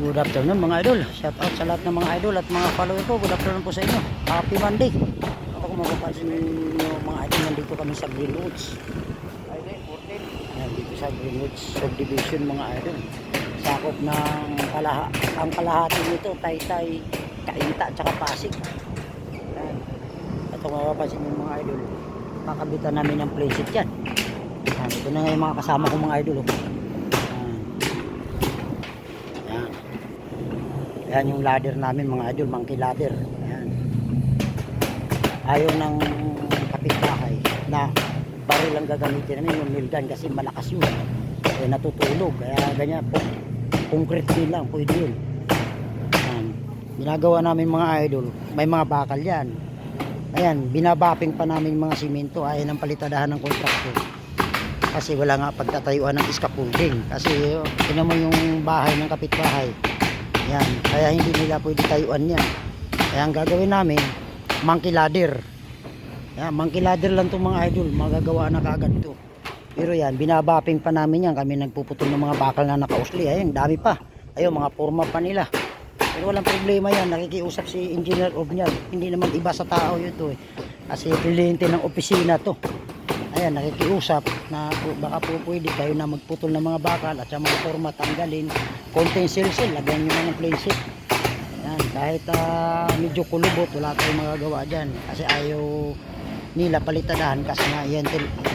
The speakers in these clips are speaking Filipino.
Good afternoon mga idol. Shout out sa lahat ng mga idol at mga follower ko. Good afternoon po sa inyo. Happy Monday. Ako kung mapapansin nyo mga idol, nandito kami sa Greenwoods. Ayan, dito sa Greenwoods subdivision mga idol. Sakop ng kalaha, ang kalahati nito, Taytay, Kainta, tsaka Pasig. Ayan. Ito kung mapapansin nyo mga idol, kakabitan namin ng playset yan. Ito na nga yung mga kasama ko mga idol. Oh. Ayan. Ayan. Ayan yung ladder namin mga idol, monkey ladder. Ayan. Ayaw ng kapitbahay na baril lang gagamitin namin yung gun kasi malakas yun. Kaya natutulog. Kaya ganyan po. Concrete din lang, pwede yun. Ayan. Ginagawa namin mga idol, may mga bakal yan. Ayan, binabaping pa namin mga simento. Ayan ang palitadahan ng kontraktor kasi wala nga pagtatayuan ng scaffolding kasi oh, tinan mo yung bahay ng kapitbahay yan kaya hindi nila pwede tayuan yan. Kaya ang gagawin namin monkey ladder. Yan monkey ladder lang itong mga idol. Magagawa na kaagad to. Pero yan binabaping pa namin yan. Kami nagpuputol ng mga bakal na nakausli. Ayun dami pa. Ayun mga forma pa nila. Pero walang problema yan. Nakikiusap si engineer Obnyal hindi naman iba sa tao yun to eh. kasi kliyente ng opisina to ayan nakikiusap na baka po pwede kayo na magputol ng mga bakal at sa mga forma tanggalin. Konting silsil lagyan nyo na ng plain sheet. Ayan kahit ah, medyo kulubot wala tayong magagawa dyan. Kasi ayaw nila palitadahan kasi nga yan,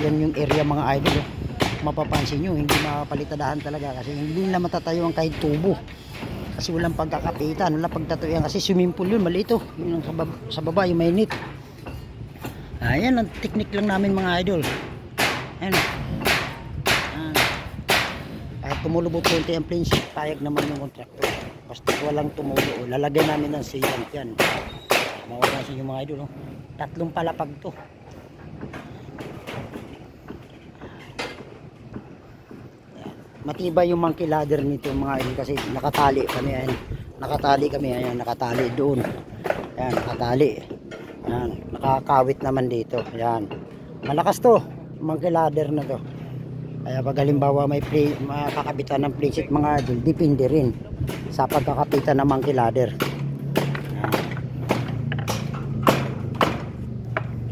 yan yung area mga idol. Eh. mapapansin nyo hindi mapalitadahan talaga kasi hindi nila matatayo ang kahit tubo. Kasi walang pagkakapitan walang pagtatuyan kasi swimming pool yun malito yun ang sa, bab- sa baba yung mainit Ayan ang technique lang namin mga idol. Ayan. Ah. Kahit tumulubot konti ang plain sheet, payag naman yung contractor. Basta walang tumulo. Lalagyan namin ng sealant yan. Mawala sa inyo mga idol. Oh. Tatlong palapag to. Ayan. Matibay yung monkey ladder nito mga idol kasi nakatali kami. Ayan. Nakatali kami. Ayan, nakatali doon. Ayan, nakatali. Yan, nakakawit naman dito. Yan. Malakas to, monkey ladder na to. Kaya pag halimbawa may play, makakabitan ng playset mga idol, depende rin sa pagkakapitan ng monkey ladder.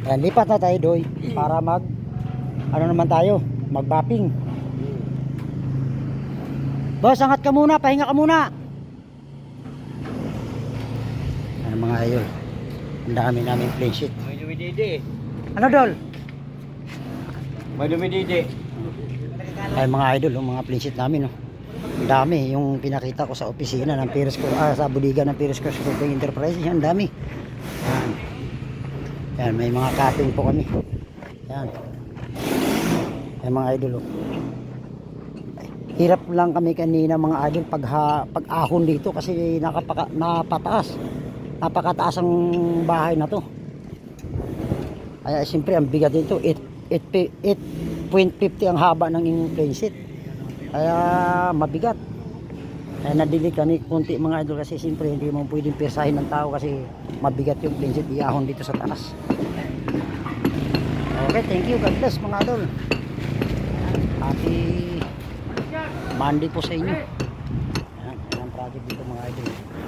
Yan. Lipat na tayo doy para mag ano naman tayo, magbapping. Boss, angat ka muna, pahinga ka muna. Ano mga idol. Ang dami namin plain sheet. May dumididi. Ano dol? May dumididi. Ay mga idol, yung mga plain sheet namin. Oh. Ang dami. Yung pinakita ko sa opisina ng Pires ko, ah, sa budiga ng Pires Cross Cooking Enterprise. Yan, dami. Yan. Yan, may mga cutting po kami. Yan. Yan mga idol. Oh. Hirap lang kami kanina mga idol pag, ha, pag ahon dito kasi nakapaka, napataas. Napakataas ang bahay na to. Kaya siyempre ang bigat nito 8 8.50 ang haba ng plain sheet. Kaya mabigat. Kaya nadili kami kunti mga idol kasi siyempre hindi mo pwedeng persahin ng tao kasi mabigat yung plain sheet iahon dito sa taas. Okay, thank you. God bless mga idol. Happy Monday po sa inyo. Ayan, ayan ang project dito mga idol.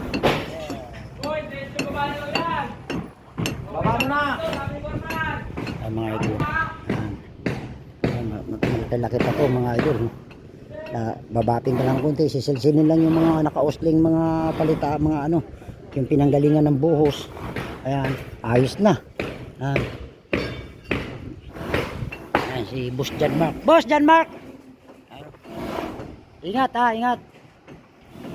Baba mo na! Ay mga idol. Ayan. Ayan, ma- ma- Malaki pa to mga idol. Na, babating ka lang konti. Sisilsinin lang yung mga nakausling mga palita, mga ano. Yung pinanggalingan ng buhos. Ayan. Ayos na. Ayan. Ayan si Boss John Mark. Boss John Mark! Ayan. Ingat ha, ingat.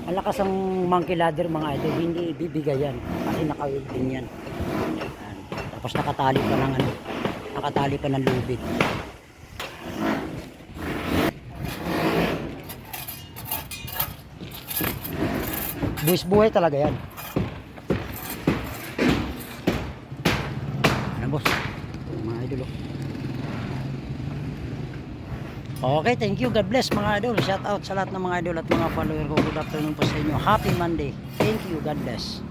Malakas ang monkey ladder mga idol. Hindi bibigay yan. Kasi naka-welding yan. Ayan. Tapos nakatali pa ng ano, nakatali pa ng lubid. Buwis buhay talaga yan. Ano boss? Mga idol. oh. Okay, thank you. God bless mga idol. Shout out sa lahat ng mga idol at mga follower ko. Good afternoon po sa inyo. Happy Monday. Thank you. God bless.